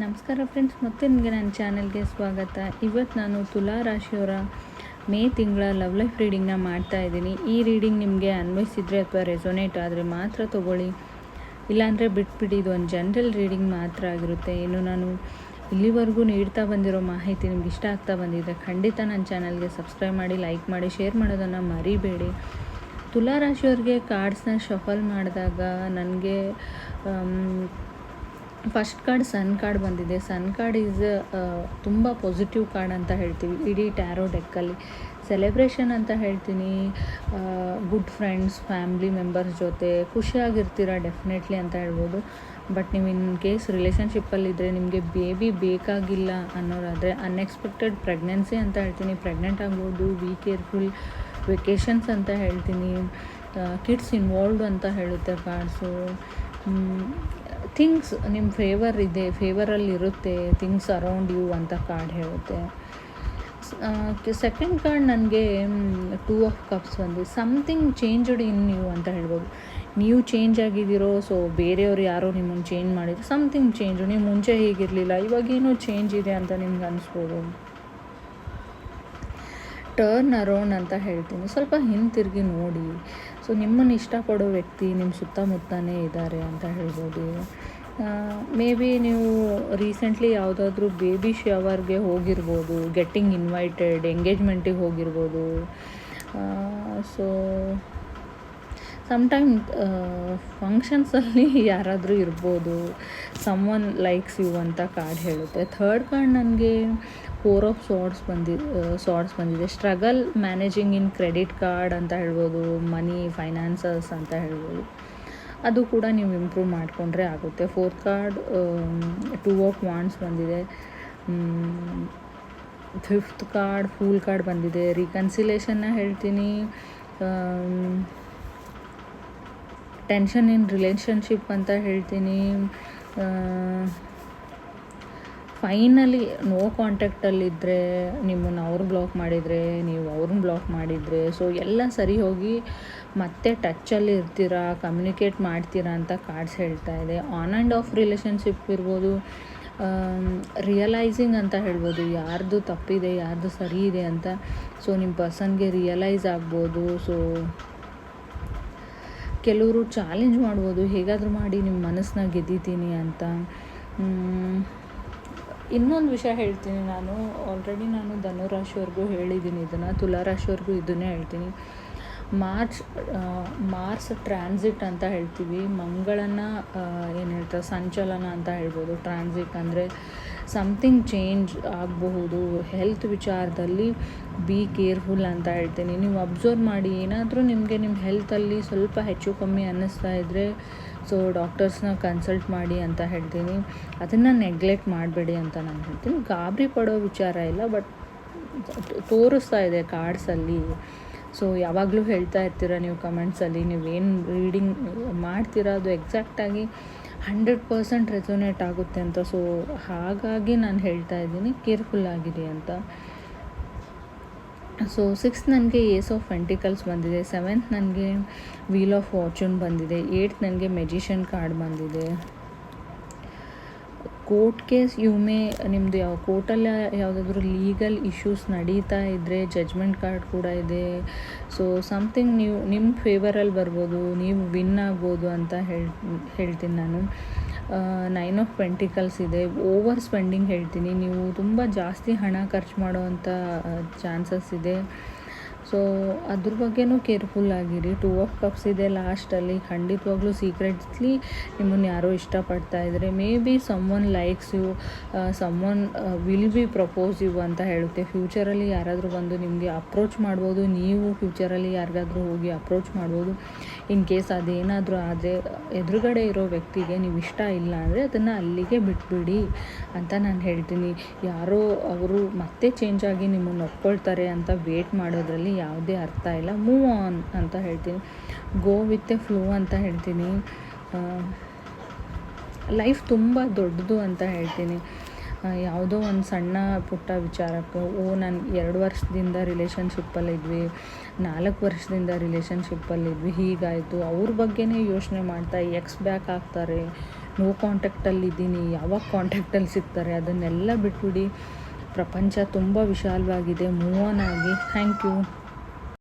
ನಮಸ್ಕಾರ ಫ್ರೆಂಡ್ಸ್ ಮತ್ತೆ ನಿಮಗೆ ನನ್ನ ಚಾನಲ್ಗೆ ಸ್ವಾಗತ. ಇವತ್ತು ನಾನು ತುಲಾ ರಾಶಿಯವರ ಮೇ ತಿಂಗಳ ಲವ್ ಲೈಫ್ ರೀಡಿಂಗ್ನ ಮಾಡ್ತಾ ಇದ್ದೀನಿ. ಈ ರೀಡಿಂಗ್ ನಿಮಗೆ ಅನ್ವಯಿಸಿದರೆ ಅಥವಾ ರೆಸೊನೇಟ್ ಆದರೆ ಮಾತ್ರ ತೊಗೊಳ್ಳಿ. ಇಲ್ಲಾಂದರೆ ಬಿಟ್ಬಿಡಿ, ಇದು ಒಂದು ಜನರಲ್ ರೀಡಿಂಗ್ ಮಾತ್ರ ಆಗಿರುತ್ತೆ. ಇನ್ನು ನಾನು ಇಲ್ಲಿವರೆಗೂ ನೀಡ್ತಾ ಬಂದಿರೋ ಮಾಹಿತಿ ನಿಮ್ಗೆ ಇಷ್ಟ ಆಗ್ತಾ ಬಂದಿದೆ ಖಂಡಿತ ನನ್ನ ಚಾನಲ್ಗೆ ಸಬ್ಸ್ಕ್ರೈಬ್ ಮಾಡಿ ಲೈಕ್ ಮಾಡಿ ಶೇರ್ ಮಾಡೋದನ್ನು ಮರಿಬೇಡಿ. ತುಲಾ ರಾಶಿಯವ್ರಿಗೆ ಕಾರ್ಡ್ಸ್ನ ಶಫಲ್ ಮಾಡಿದಾಗ ನನಗೆ ಫಸ್ಟ್ ಕಾರ್ಡ್, ಸನ್ ಕಾರ್ಡ್ ಬಂದಿದೆ. ಸನ್ ಕಾರ್ಡ್ ಈಸ್ ತುಂಬ ಪಾಸಿಟಿವ್ ಕಾರ್ಡ್ ಅಂತ ಹೇಳ್ತೀವಿ. ಇಡೀ ಟ್ಯಾರೋ ಡೆಕ್ಕಲ್ಲಿ ಸೆಲೆಬ್ರೇಷನ್ ಅಂತ ಹೇಳ್ತೀನಿ. ಗುಡ್ ಫ್ರೆಂಡ್ಸ್ ಫ್ಯಾಮ್ಲಿ ಮೆಂಬರ್ಸ್ ಜೊತೆ ಖುಷಿಯಾಗಿರ್ತೀರ ಡೆಫಿನೆಟ್ಲಿ ಅಂತ ಹೇಳ್ಬೋದು. ಬಟ್ ನೀವು ಇನ್ ಕೇಸ್ ರಿಲೇಷನ್ಶಿಪ್ಪಲ್ಲಿದ್ದರೆ ನಿಮಗೆ ಬೇಬಿ ಬೇಕಾಗಿಲ್ಲ ಅನ್ನೋರಾದರೆ ಅನ್ಎಕ್ಸ್ಪೆಕ್ಟೆಡ್ ಪ್ರೆಗ್ನೆನ್ಸಿ ಅಂತ ಹೇಳ್ತೀನಿ. ಪ್ರೆಗ್ನೆಂಟ್ ಆಗ್ಬೋದು ಬಿ ಕೇರ್ಫುಲ್ ವೆಕೇಷನ್ಸ್ ಅಂತ ಹೇಳ್ತೀನಿ. ಕಿಡ್ಸ್ ಇನ್ವಾಲ್ವ್ಡ್ ಅಂತ ಹೇಳುತ್ತೆ ಕಾರ್ಡ್ಸು ಥಿಂಗ್ಸ್ ನಿಮ್ಮ ಫೇವರ್ ಇದೆ ಫೇವರಲ್ಲಿ ಇರುತ್ತೆ, ಥಿಂಗ್ಸ್ ಅರೌಂಡ್ ಯು ಅಂತ ಕಾರ್ಡ್ ಹೇಳುತ್ತೆ. ಸೆಕೆಂಡ್ ಕಾರ್ಡ್ ನನಗೆ ಟೂ ಆಫ್ ಕಪ್ಸ್ ಬಂದು ಸಮಥಿಂಗ್ ಚೇಂಜ್ಡ್ ಇನ್ ಯು ಅಂತ ಹೇಳ್ಬೋದು. ನೀವು ಚೇಂಜ್ ಆಗಿದ್ದೀರೋ ಸೊ ಬೇರೆಯವ್ರು ಯಾರೋ ನಿಮ್ಮನ್ನು ಚೇಂಜ್ ಮಾಡಿದ್ರು ಸಮಥಿಂಗ್ ಚೇಂಜ್ ನೀವು ಮುಂಚೆ ಹೀಗಿರಲಿಲ್ಲ ಇವಾಗೇನೋ ಚೇಂಜ್ ಇದೆ ಅಂತ ನಿಮ್ಗೆ ಅನಿಸ್ಬೋದು. ಟರ್ನ್ ಅರೌಂಡ್ ಅಂತ ಹೇಳ್ತೀನಿ. ಸ್ವಲ್ಪ ಹಿಂತಿರುಗಿ ನೋಡಿ. ಸೊ ನಿಮ್ಮನ್ನು ಇಷ್ಟಪಡೋ ವ್ಯಕ್ತಿ ನಿಮ್ಮ ಸುತ್ತಮುತ್ತನೇ ಇದ್ದಾರೆ ಅಂತ ಹೇಳ್ಬೋದು. ಮೇ ಬಿ ನೀವು ರೀಸೆಂಟ್ಲಿ ಯಾವುದಾದ್ರೂ ಬೇಬಿ ಶವರ್ಗೆ ಹೋಗಿರ್ಬೋದು, ಗೆಟ್ಟಿಂಗ್ ಇನ್ವೈಟೆಡ್, ಎಂಗೇಜ್ಮೆಂಟಿಗೆ ಹೋಗಿರ್ಬೋದು. ಸೊ ಸಮ್ಟೈಮ್ ಫಂಕ್ಷನ್ಸಲ್ಲಿ ಯಾರಾದರೂ ಇರ್ಬೋದು. ಸಮ್ ಒನ್ ಲೈಕ್ಸ್ ಯು ಅಂತ ಕಾರ್ಡ್ ಹೇಳುತ್ತೆ. ಥರ್ಡ್ ಕಾರ್ಡ್ ನನಗೆ ಫೋರ್ ಆಫ್ ಸಾರ್ಡ್ಸ್ ಬಂದಿ ಸಾರ್ಡ್ಸ್ ಬಂದಿದೆ. Struggle managing in credit card ಅಂತ ಹೇಳ್ಬೋದು. ಮನಿ ಫೈನಾನ್ಸಸ್ ಅಂತ ಹೇಳ್ಬೋದು. ಅದು ಕೂಡ ನೀವು ಇಂಪ್ರೂವ್ ಮಾಡಿಕೊಂಡ್ರೆ ಆಗುತ್ತೆ. Fourth card two of wands ಬಂದಿದೆ. ಫಿಫ್ತ್ ಕಾರ್ಡ್ ಫೂಲ್ ಕಾರ್ಡ್ ಬಂದಿದೆ. ರೀಕನ್ಸಿಲೇಷನ್ನ ಹೇಳ್ತೀನಿ. ಟೆನ್ಷನ್ ಇನ್ ರಿಲೇಷನ್ಶಿಪ್ ಅಂತ ಹೇಳ್ತೀನಿ. ಫೈನಲಿ ನೋ ಕಾಂಟ್ಯಾಕ್ಟಲ್ಲಿದ್ದರೆ ನಿಮ್ಮನ್ನು ಅವ್ರು ಬ್ಲಾಕ್ ಮಾಡಿದರೆ, ನೀವು ಅವ್ರನ್ನ ಬ್ಲಾಕ್ ಮಾಡಿದರೆ ಸೊ ಎಲ್ಲ ಸರಿ ಹೋಗಿ ಮತ್ತೆ ಟಚ್ಚಲ್ಲಿ ಇರ್ತೀರಾ ಕಮ್ಯುನಿಕೇಟ್ ಮಾಡ್ತೀರಾ ಅಂತ ಕಾರ್ಡ್ಸ್ ಹೇಳ್ತಾ ಇದೆ. ಆನ್ ಆ್ಯಂಡ್ ಆಫ್ ರಿಲೇಷನ್ಶಿಪ್ ಇರ್ಬೋದು ರಿಯಲೈಸಿಂಗ್ ಅಂತ ಹೇಳ್ಬೋದು, ಯಾರ್ದು ತಪ್ಪಿದೆ, ಯಾರ್ದು ಸರಿ ಇದೆ ಅಂತ. ಸೊ ನಿಮ್ಮ ಪರ್ಸನ್ಗೆ ರಿಯಲೈಸ್ ಆಗ್ಬೋದು ಸೊ ಕೆಲವರು ಚಾಲೆಂಜ್ ಮಾಡ್ಬೋದು, ಹೇಗಾದರೂ ಮಾಡಿ ನಿಮ್ಮ ಮನಸ್ಸನ್ನ ಗೆದ್ದಿದ್ದೀನಿ ಅಂತ. ಇನ್ನೊಂದು ವಿಷಯ ಹೇಳ್ತೀನಿ ನಾನು. ಆಲ್ರೆಡಿ ನಾನು ಧನುರಾಶಿವರೆಗೂ ಹೇಳಿದ್ದೀನಿ ಇದನ್ನು ತುಲಾರಾಶಿಯವ್ರಿಗೂ ಇದನ್ನೇ ಹೇಳ್ತೀನಿ. ಮಾರ್ಚ್ ಮಾರ್ಸ್ ಟ್ರಾನ್ಸಿಟ್ ಅಂತ ಹೇಳ್ತೀವಿ. ಮಂಗಳನ ಏನು ಹೇಳ್ತಾರೆ, ಸಂಚಲನ ಅಂತ ಹೇಳ್ಬೋದು. ಟ್ರಾನ್ಸಿಟ್ ಅಂದರೆ ಸಮಥಿಂಗ್ ಚೇಂಜ್ ಆಗಬಹುದು. ಹೆಲ್ತ್ ವಿಚಾರದಲ್ಲಿ ಬಿ ಕೇರ್ಫುಲ್ ಅಂತ ಹೇಳ್ತೀನಿ. ನೀವು ಅಬ್ಸರ್ವ್ ಮಾಡಿ, ಏನಾದರೂ ನಿಮಗೆ ನಿಮ್ಮ ಹೆಲ್ತಲ್ಲಿ ಸ್ವಲ್ಪ ಹೆಚ್ಚು ಕಮ್ಮಿ ಅನ್ನಿಸ್ತಾ ಇದ್ದರೆ ಸೊ ಡಾಕ್ಟರ್ಸ್ನ ಕನ್ಸಲ್ಟ್ ಮಾಡಿ ಅಂತ ಹೇಳ್ತೀನಿ. ಅದನ್ನು ನೆಗ್ಲೆಕ್ಟ್ ಮಾಡಬೇಡಿ ಅಂತ ನಾನು ಹೇಳ್ತೀನಿ. ಗಾಬರಿ ಪಡೋ ವಿಚಾರ ಇಲ್ಲ ಬಟ್ ತೋರಿಸ್ತಾ ಇದೆ ಕಾರ್ಡ್ಸಲ್ಲಿ ಸೊ ಯಾವಾಗಲೂ ಹೇಳ್ತಾ ಇರ್ತೀರ ನೀವು ಕಮೆಂಟ್ಸಲ್ಲಿ ನೀವೇನು ರೀಡಿಂಗ್ ಮಾಡ್ತೀರಾ, ಅದು ಎಕ್ಸಾಕ್ಟಾಗಿ ಹಂಡ್ರೆಡ್ ಪರ್ಸೆಂಟ್ ರೆಸೊನೇಟ್ ಆಗುತ್ತೆ ಅಂತ. ಸೊ ಹಾಗಾಗಿ ನಾನು ಹೇಳ್ತಾ ಇದ್ದೀನಿ ಕೇರ್ಫುಲ್ ಆಗಿರಿ ಅಂತ. ಸೊ ಸಿಕ್ಸ್ ನನಗೆ ಏಸ್ ಆಫ್ ವೆಂಟಿಕಲ್ಸ್ ಬಂದಿದೆ. ಸೆವೆಂತ್ ನನಗೆ ವೀಲ್ ಆಫ್ ಫಾರ್ಚೂನ್ ಬಂದಿದೆ. ಏಯ್ಟ್ ನನಗೆ ಮೆಜಿಷಿಯನ್ ಕಾರ್ಡ್ ಬಂದಿದೆ. ಕೋರ್ಟ್ ಕೇಸ್ ಮೇ ನಿಮ್ಮದು ಯಾವ ಕೋರ್ಟಲ್ಲಿ ಯಾವುದಾದ್ರೂ ಲೀಗಲ್ ಇಶ್ಯೂಸ್ ನಡೀತಾ ಇದ್ದರೆ ಜಜ್ಮೆಂಟ್ ಕಾರ್ಡ್ ಕೂಡ ಇದೆ. ಸೊ ಸಮಥಿಂಗ್ ನೀವು ನಿಮ್ಮ ಫೇವರಲ್ಲಿ ಬರ್ಬೋದು, ನೀವು ವಿನ್ ಆಗ್ಬೋದು ಅಂತ ಹೇಳ್, ಹೇಳ್ತೀನಿ ನಾನು. ನೈನ್ ಆಫ್ ಪೆಂಟಿಕಲ್ಸ್ ಇದೆ. ಓವರ್ ಸ್ಪೆಂಡಿಂಗ್ ಹೇಳ್ತೀನಿ. ನೀವು ತುಂಬ ಜಾಸ್ತಿ ಹಣ ಖರ್ಚು ಮಾಡೋವಂಥ ಚಾನ್ಸಸ್ ಇದೆ. ಸೊ ಅದ್ರ ಬಗ್ಗೆನೂ ಕೇರ್ಫುಲ್ ಆಗಿರಿ. ಟೂ ಆಫ್ ಕಪ್ಸ್ ಇದೆ ಲಾಸ್ಟಲ್ಲಿ ಖಂಡಿತವಾಗ್ಲೂ ಸೀಕ್ರೆಟ್ಸ್ಲಿ ನಿಮ್ಮನ್ನು ಯಾರೋ ಇಷ್ಟಪಡ್ತಾ ಇದ್ದಾರೆ maybe someone likes you someone will be propose you ಅಂತ ಹೇಳುತ್ತೆ. ಫ್ಯೂಚರಲ್ಲಿ ಯಾರಾದರೂ ಬಂದು ನಿಮಗೆ ಅಪ್ರೋಚ್ ಮಾಡ್ಬೋದು, ನೀವು ಫ್ಯೂಚರಲ್ಲಿ ಯಾರಿಗಾದರೂ ಹೋಗಿ ಅಪ್ರೋಚ್ ಮಾಡ್ಬೋದು. ಇನ್ ಕೇಸ್ ಅದೇನಾದರೂ ಆದರೆ ಎದುರುಗಡೆ ಇರೋ ವ್ಯಕ್ತಿಗೆ ನೀವು ಇಷ್ಟ ಇಲ್ಲ ಅಂದರೆ ಅದನ್ನು ಅಲ್ಲಿಗೆ ಬಿಟ್ಬಿಡಿ ಅಂತ ನಾನು ಹೇಳ್ತೀನಿ. ಯಾರೋ ಅವರು ಮತ್ತೆ ಚೇಂಜ್ ಆಗಿ ನಿಮ್ಮನ್ನು ಒಪ್ಕೊಳ್ತಾರೆ ಅಂತ ವೇಟ್ ಮಾಡೋದ್ರಲ್ಲಿ ಯಾವುದೇ ಅರ್ಥ ಇಲ್ಲ. ಮೂವ್ ಆನ್ ಅಂತ ಹೇಳ್ತೀನಿ. ಗೋ ವಿತ್ ಎ ಫ್ಲೋ ಅಂತ ಹೇಳ್ತೀನಿ. ಲೈಫ್ ತುಂಬ ದೊಡ್ಡದು ಅಂತ ಹೇಳ್ತೀನಿ. ಯಾವುದೋ ಒಂದು ಸಣ್ಣ ಪುಟ್ಟ ವಿಚಾರಕ್ಕೆ, ಓ, ನಾನು ಎರಡು ವರ್ಷದಿಂದ ರಿಲೇಷನ್ಶಿಪ್ಪಲ್ಲಿದ್ವಿ ನಾಲ್ಕು ವರ್ಷದಿಂದ ರಿಲೇಷನ್ಶಿಪ್ಪಲ್ಲಿದ್ವಿ ಹೀಗಾಯಿತು. ಅವ್ರ ಬಗ್ಗೆನೇ ಯೋಚನೆ ಮಾಡ್ತಾ ಎಕ್ಸ್ ಬ್ಯಾಕ್ ಆಗ್ತಾರೆ ನೋ ಕಾಂಟ್ಯಾಕ್ಟಲ್ಲಿ ಇದ್ದೀನಿ, ಯಾವಾಗ ಕಾಂಟ್ಯಾಕ್ಟಲ್ಲಿ ಸಿಗ್ತಾರೆ, ಅದನ್ನೆಲ್ಲ ಬಿಟ್ಬಿಡಿ. ಪ್ರಪಂಚ ತುಂಬ ವಿಶಾಲವಾಗಿದೆ ಮೂವ್ ಆನ್ ಆಗಿ. Thank you